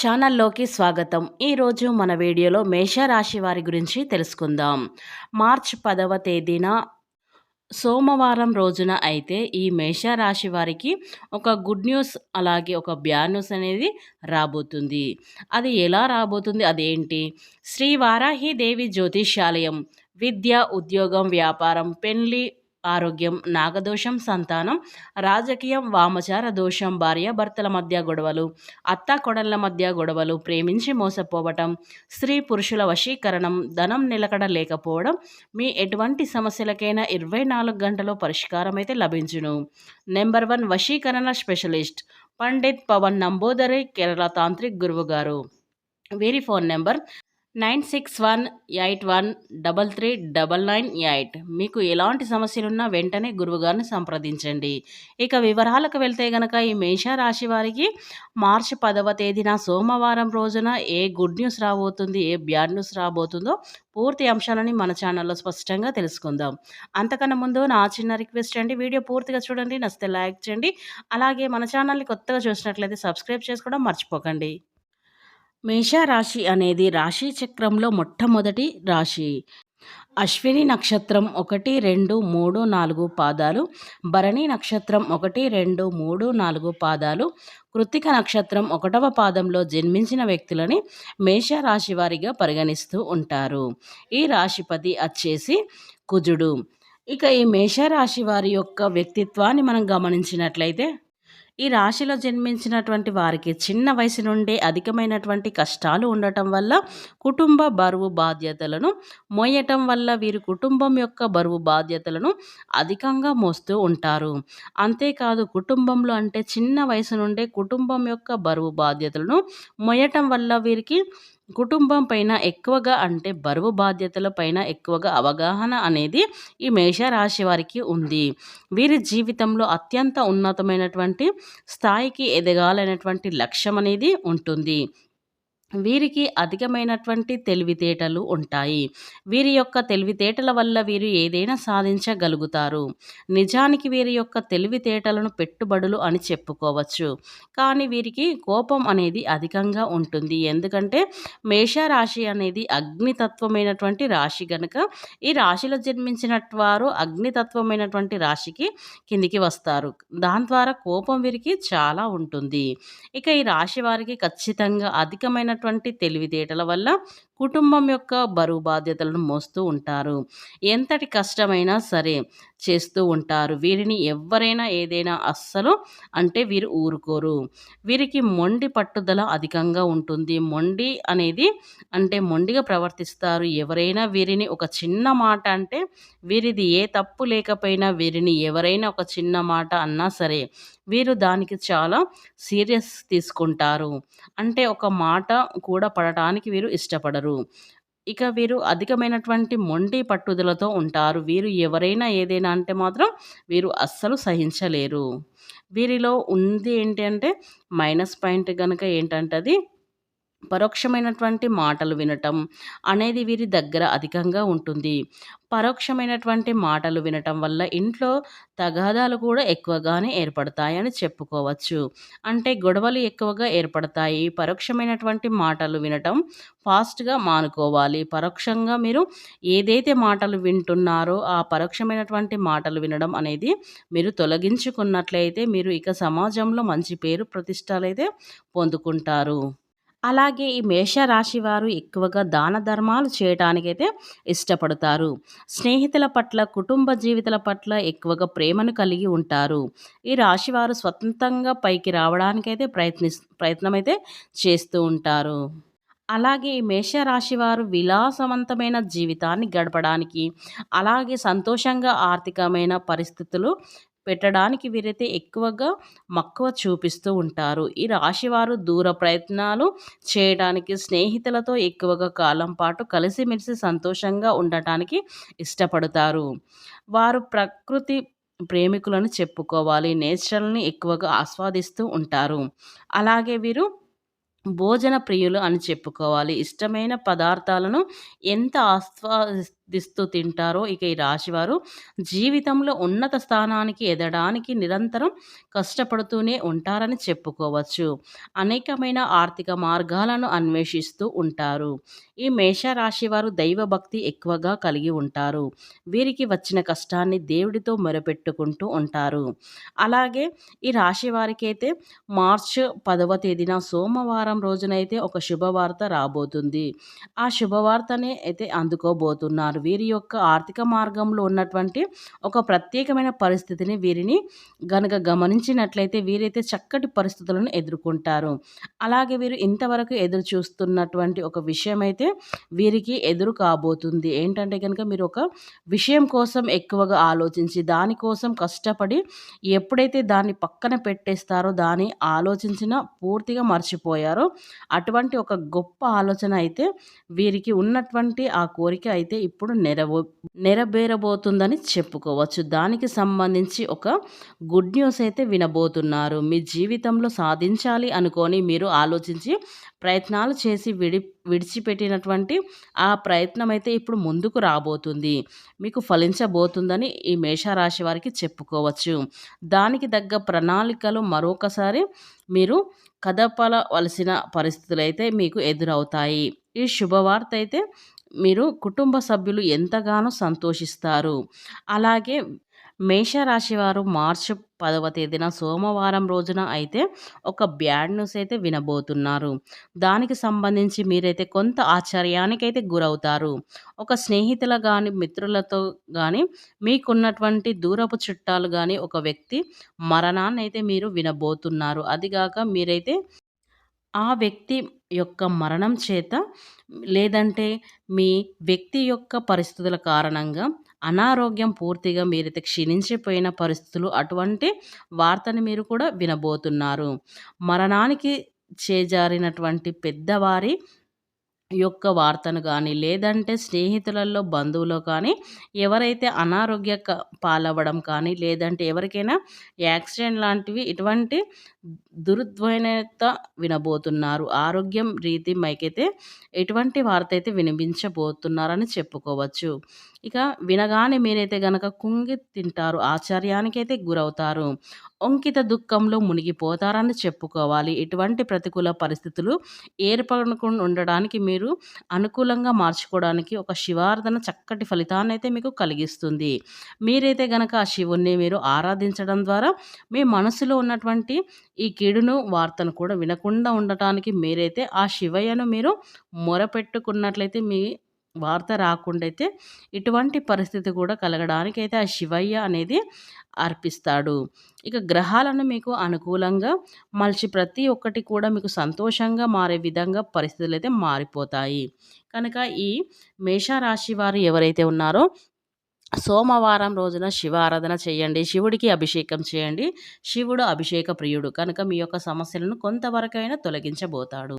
ఛానల్లోకి స్వాగతం. ఈరోజు మన వీడియోలో మేషరాశి వారి గురించి తెలుసుకుందాం. మార్చ్ పదవ తేదీన సోమవారం రోజున అయితే ఈ మేషరాశి వారికి ఒక గుడ్ న్యూస్ అలాగే ఒక బ్యాడ్ న్యూస్ అనేది రాబోతుంది. అది ఎలా రాబోతుంది? అదేంటి? శ్రీ వారాహి దేవి జ్యోతిష్యాలయం విద్య ఉద్యోగం వ్యాపారం పెళ్ళి ఆరోగ్యం నాగదోషం సంతానం రాజకీయం వామచార దోషం భార్యాభర్తల మధ్య గొడవలు అత్త కొడళ్ళ మధ్య గొడవలు ప్రేమించి మోసపోవటం స్త్రీ పురుషుల వశీకరణం ధనం నిలకడ లేకపోవడం మీ ఎటువంటి సమస్యలకైనా ఇరవై నాలుగు గంటలో పరిష్కారం అయితే లభించును. నెంబర్ వన్ వశీకరణ స్పెషలిస్ట్ పండిత్ పవన్ నంబోదరి కేరళ తాంత్రిక్ గురువు గారు. వీరి phone number nine six one eight one double three double nine eight. మీకు ఎలాంటి సమస్యలున్నా వెంటనే గురువుగారిని సంప్రదించండి. ఇక వివరాలకు వెళ్తే గనక ఈ మేషరాశి వారికి మార్చి పదవ తేదీన సోమవారం రోజున ఏ గుడ్ న్యూస్ రాబోతుంది ఏ బ్యాడ్ న్యూస్ రాబోతుందో పూర్తి అంశాలని మన ఛానల్లో స్పష్టంగా తెలుసుకుందాం. అంతకన్నా ముందు నా చిన్న రిక్వెస్ట్ అండి వీడియో పూర్తిగా చూడండి నచ్చితే లైక్ చేయండి. అలాగే మన ఛానల్ని కొత్తగా చూసినట్లయితే సబ్స్క్రైబ్ చేసుకోవడం మర్చిపోకండి. మేషరాశి అనేది రాశి చక్రంలో మొట్టమొదటి రాశి. అశ్విని నక్షత్రం ఒకటి రెండు మూడు నాలుగు పాదాలు. భరణి నక్షత్రం ఒకటి రెండు మూడు నాలుగు పాదాలు. కృత్తిక నక్షత్రం ఒకటవ పాదంలో జన్మించిన వ్యక్తులని మేషరాశి వారిగా పరిగణిస్తూ ఉంటారు. ఈ రాశిపతి వచ్చేసి కుజుడు. ఇక ఈ మేషరాశి వారి యొక్క వ్యక్తిత్వాన్ని మనం గమనించినట్లయితే ఈ రాశిలో జన్మించినటువంటి వారికి చిన్న వయసు నుండే అధికమైనటువంటి కష్టాలు ఉండటం వల్ల కుటుంబ బరువు బాధ్యతలను మోయటం వల్ల వీరు కుటుంబం యొక్క బరువు బాధ్యతలను అధికంగా మోస్తూ ఉంటారు. అంతేకాదు కుటుంబంలో అంటే చిన్న వయసు నుండే కుటుంబం యొక్క బరువు బాధ్యతలను మోయటం వల్ల వీరికి కుటుంబం పైన ఎక్కువగా అంటే బరువు బాధ్యతల పైన ఎక్కువగా అవగాహన అనేది ఈ మేషరాశి వారికి ఉంది. వీరి జీవితంలో అత్యంత ఉన్నతమైనటువంటి స్థాయికి ఎదగాలనేటువంటి లక్ష్యం అనేది ఉంటుంది. వీరికి అధికమైనటువంటి తెలివితేటలు ఉంటాయి. వీరి యొక్క తెలివితేటల వల్ల వీరు ఏదైనా సాధించగలుగుతారు. నిజానికి వీరి యొక్క తెలివితేటలను పెట్టుబడులు అని చెప్పుకోవచ్చు. కానీ వీరికి కోపం అనేది అధికంగా ఉంటుంది. ఎందుకంటే మేషరాశి అనేది అగ్నితత్వమైనటువంటి రాశి గనుక ఈ రాశిలో జన్మించిన వారు అగ్నితత్వమైనటువంటి రాశికి కిందికి వస్తారు. దాని ద్వారా కోపం వీరికి చాలా ఉంటుంది. ఇక ఈ రాశి వారికి ఖచ్చితంగా అధికమైన ఉన్నటువంటి తెలివితేటల వల్ల కుటుంబం యొక్క బరువు బాధ్యతలను మోస్తూ ఉంటారు. ఎంతటి కష్టమైనా సరే చేస్తూ ఉంటారు. వీరిని ఎవరైనా ఏదైనా అస్సలు అంటే వీరు ఊరుకోరు. వీరికి మొండి పట్టుదల అధికంగా ఉంటుంది. మొండి అనేది అంటే మొండిగా ప్రవర్తిస్తారు. ఎవరైనా వీరిని ఒక చిన్న మాట అంటే వీరిది ఏ తప్పు లేకపోయినా వీరిని ఎవరైనా ఒక చిన్న మాట అన్నా సరే వీరు దానికి చాలా సీరియస్ తీసుకుంటారు. అంటే ఒక మాట కూడా పడటానికి వీరు ఇష్టపడరు. ఇక వీరు అధికమైనటువంటి మొండి పట్టుదలతో ఉంటారు. వీరు ఎవరైనా ఏదైనా అంటే మాత్రం వీరు అస్సలు సహించలేరు. వీరిలో ఉంది ఏంటి అంటే మైనస్ పాయింట్ కనుక ఏంటంటే అది పరోక్షమైనటువంటి మాటలు వినటం అనేది వీరి దగ్గర అధికంగా ఉంటుంది. పరోక్షమైనటువంటి మాటలు వినటం వల్ల ఇంట్లో తగాదాలు కూడా ఎక్కువగానే ఏర్పడతాయని చెప్పుకోవచ్చు. అంటే గొడవలు ఎక్కువగా ఏర్పడతాయి. పరోక్షమైనటువంటి మాటలు వినటం ఫాస్ట్గా మానుకోవాలి. పరోక్షంగా మీరు ఏదైతే మాటలు వింటున్నారో ఆ పరోక్షమైనటువంటి మాటలు వినడం అనేది మీరు తొలగించుకున్నట్లయితే మీరు ఇక సమాజంలో మంచి పేరు ప్రతిష్టలు అయితే పొందుకుంటారు. అలాగే ఈ మేషరాశి వారు ఎక్కువగా దాన ధర్మాలు చేయటానికైతే ఇష్టపడతారు. స్నేహితుల పట్ల కుటుంబ జీవితాల పట్ల ఎక్కువగా ప్రేమను కలిగి ఉంటారు. ఈ రాశి వారు స్వతంత్రంగా పైకి రావడానికైతే ప్రయత్ని ప్రయత్నం అయితే చేస్తూ ఉంటారు. అలాగే ఈ మేషరాశి వారు విలాసవంతమైన జీవితాన్ని గడపడానికి అలాగే సంతోషంగా ఆర్థికమైన పరిస్థితులు పెట్టడానికి వీరైతే ఎక్కువగా మక్కువ చూపిస్తూ ఉంటారు. ఈ రాశివారు దూర ప్రయత్నాలు చేయడానికి స్నేహితులతో ఎక్కువగా కాలం పాటు కలిసిమెలిసి సంతోషంగా ఉండటానికి ఇష్టపడతారు. వారు ప్రకృతి ప్రేమికులను చెప్పుకోవాలి నేచరల్ని ఎక్కువగా ఆస్వాదిస్తూ ఉంటారు. అలాగే వీరు భోజన ప్రియులు అని చెప్పుకోవాలి. ఇష్టమైన పదార్థాలను ఎంత ఆస్వా దిస్తూ తింటారో ఇక ఈ రాశివారు జీవితంలో ఉన్నత స్థానానికి ఎదడానికి నిరంతరం కష్టపడుతూనే ఉంటారని చెప్పుకోవచ్చు. అనేకమైన ఆర్థిక మార్గాలను అన్వేషిస్తూ ఉంటారు. ఈ మేషరాశి వారు దైవభక్తి ఎక్కువగా కలిగి ఉంటారు. వీరికి వచ్చిన కష్టాన్ని దేవుడితో మొరపెట్టుకుంటూ ఉంటారు. అలాగే ఈ రాశి వారికైతే అయితే మార్చ్ పదవ తేదీన సోమవారం రోజునైతే ఒక శుభవార్త రాబోతుంది. ఆ శుభవార్తనే అయితే అందుకోబోతున్నారు. వీరి యొక్క ఆర్థిక మార్గంలో ఉన్నటువంటి ఒక ప్రత్యేకమైన పరిస్థితిని వీరిని గనక గమనించినట్లయితే వీరైతే చక్కటి పరిస్థితులను ఎదుర్కొంటారు. అలాగే వీరు ఇంతవరకు ఎదురు చూస్తున్నటువంటి ఒక విషయం అయితే వీరికి ఎదురు కాబోతుంది. ఏంటంటే కనుక మీరు ఒక విషయం కోసం ఎక్కువగా ఆలోచించి దానికోసం కష్టపడి ఎప్పుడైతే దాన్ని పక్కన పెట్టేస్తారో దాన్ని ఆలోచించిన పూర్తిగా మర్చిపోయారో అటువంటి ఒక గొప్ప ఆలోచన అయితే వీరికి ఉన్నటువంటి ఆ కోరిక అయితే ఇప్పుడు నెరవో నెరవేరబోతుందని చెప్పుకోవచ్చు. దానికి సంబంధించి ఒక గుడ్ న్యూస్ అయితే వినబోతున్నారు. మీ జీవితంలో సాధించాలి అనుకొని మీరు ఆలోచించి ప్రయత్నాలు చేసి విడి విడిచిపెట్టినటువంటి ఆ ప్రయత్నం అయితే ఇప్పుడు ముందుకు రాబోతుంది. మీకు ఫలించబోతుందని ఈ మేషరాశి వారికి చెప్పుకోవచ్చు. దానికి తగ్గ ప్రణాళికలు మరొకసారి మీరు కదపలవలసిన పరిస్థితులు అయితే మీకు ఎదురవుతాయి. ఈ శుభవార్త అయితే మీరు కుటుంబ సభ్యులు ఎంతగానో సంతోషిస్తారు. అలాగే మేషరాశి వారు మార్చి పదవ తేదీన సోమవారం రోజున అయితే ఒక బ్యాడ్ న్యూస్ అయితే వినబోతున్నారు. దానికి సంబంధించి మీరైతే కొంత ఆశ్చర్యానికైతే గురవుతారు. ఒక స్నేహితుల కానీ మిత్రులతో కానీ మీకున్నటువంటి దూరపు చుట్టాలు కానీ ఒక వ్యక్తి మరణాన్ని అయితే మీరు వినబోతున్నారు. అదిగాక మీరైతే ఆ వ్యక్తి యొక్క మరణం చేత లేదంటే మీ వ్యక్తి యొక్క పరిస్థితుల కారణంగా అనారోగ్యం పూర్తిగా మీరైతే క్షీణించిపోయిన పరిస్థితులు అటువంటి వార్తని మీరు కూడా వినబోతున్నారు. మరణానికి చేజారినటువంటి పెద్దవారి యొక్క వార్తను కానీ లేదంటే స్నేహితులలో బంధువులో కానీ ఎవరైతే అనారోగ్య పాలవ్వడం కానీ లేదంటే ఎవరికైనా యాక్సిడెంట్ లాంటివి ఇటువంటి దురుద్వైనత వినబోతున్నారు. ఆరోగ్యం రీతి మైకైతే ఎటువంటి వార్త అయితే వినిపించబోతున్నారని చెప్పుకోవచ్చు. ఇక వినగానే మీరైతే గనక కుంగి తింటారు ఆశ్చర్యానికైతే గురవుతారు అంకిత దుఃఖంలో మునిగిపోతారని చెప్పుకోవాలి. ఎటువంటి ప్రతికూల పరిస్థితులు ఏర్పడకుండా ఉండడానికి మీరు అనుకూలంగా మార్చుకోవడానికి ఒక శివార్ధన చక్కటి ఫలితాన్ని అయితే మీకు కలిగిస్తుంది. మీరైతే గనక ఆ శివుణ్ణి మీరు ఆరాధించడం ద్వారా మీ మనసులో ఉన్నటువంటి ఈ కీడును వార్తను కూడా వినకుండా ఉండటానికి మీరైతే ఆ శివయ్యను మీరు మొరపెట్టుకున్నట్లయితే మీ వార్త రాకుండా అయితే ఇటువంటి పరిస్థితి కూడా కలగడానికి అయితే ఆ శివయ్య అనేది అర్పిస్తాడు. ఇక గ్రహాలను మీకు అనుకూలంగా మలిచి ప్రతి ఒక్కటి కూడా మీకు సంతోషంగా మారే విధంగా పరిస్థితులు అయితే మారిపోతాయి. కనుక ఈ మేషరాశి వారు ఎవరైతే ఉన్నారో సోమవారం రోజున శివారాధన చేయండి శివుడికి అభిషేకం చేయండి. శివుడు అభిషేక ప్రియుడు కనుక మీ యొక్క సమస్యలను కొంతవరకైనా తొలగించబోతాడు.